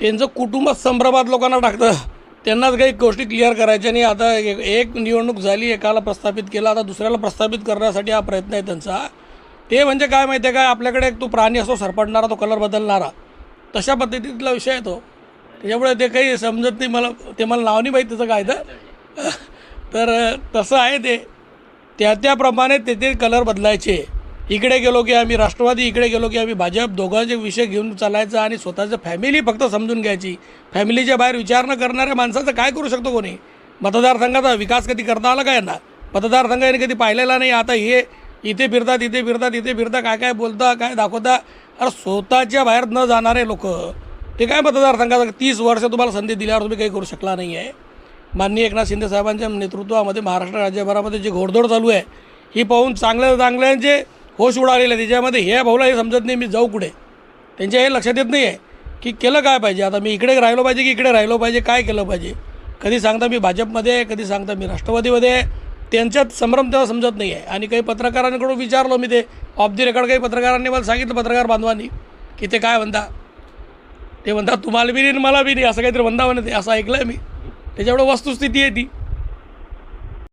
त्यांचं कुटुंब संभ्रमात लोकांना टाकतं. त्यांनाच काही गोष्टी क्लिअर करायच्या आणि आता एक निवडणूक झाली एकाला प्रस्थापित केला आता दुसऱ्याला प्रस्थापित करण्यासाठी हा प्रयत्न आहे त्यांचा. ते म्हणजे काय माहिती आहे काय आपल्याकडे एक तो प्राणी असतो सरपटणारा तो कलर बदलणारा. तशा पद्धतीतला विषय आहे तो. त्याच्यामुळे ते काही समजत नाही मला. ते मला नाव नाही माहीत त्याचं काय तर. तर तसं आहे ते. त्या त्याप्रमाणे ते ते कलर बदलायचे. इकडे गेलो की आम्ही राष्ट्रवादी इकडे गेलो की आम्ही भाजप दोघांचे विषय घेऊन चालायचं आणि स्वतःचं फॅमिली फक्त समजून घ्यायची. फॅमिलीच्या बाहेर विचार न करणाऱ्या माणसाचं काय करू शकतो कोणी? मतदारसंघाचा विकास कधी करता आला का यांना मतदारसंघ यांनी कधी पाहिलेला नाही आता हे इथे फिरतात इथे फिरतात इथे फिरता काय काय बोलता काय दाखवता? अरे स्वतःच्या बाहेर न जाणारे लोक. ते काय मतदारसंघाचा? तीस वर्ष तुम्हाला संधी दिल्यावर तुम्ही काही करू शकला नाही आहे माननीय एकनाथ शिंदे साहेबांच्या नेतृत्वामध्ये महाराष्ट्र राज्यभरामध्ये जी घोडदौड चालू आहे ही पाहून चांगल्या चांगल्यांचे होश उडालेले आहे. त्याच्यामध्ये हे भाऊला हे समजत नाही मी जाऊ कुठे? त्यांच्या हे लक्षात येत नाही आहे की केलं काय पाहिजे? आता मी इकडे राहिलो पाहिजे की इकडे राहिलो पाहिजे? काय केलं पाहिजे? कधी सांगता मी भाजपमध्ये आहे कधी सांगता मी राष्ट्रवादीमध्ये आहे. त्यांच्यात संभ्रम तेव्हा समजत नाही आहे आणि काही पत्रकारांकडून विचारलो मी ते ऑफ दी रेकॉर्ड काही पत्रकारांनी मला सांगितलं पत्रकार बांधवांनी की ते काय म्हणता? ते म्हणतात तुम्हाला बी नाही मला बी नाही. असं काहीतरी म्हणता म्हणते ते असं ऐकलं आहे मी. त्याच्यामुळे वस्तुस्थिती आहे ती.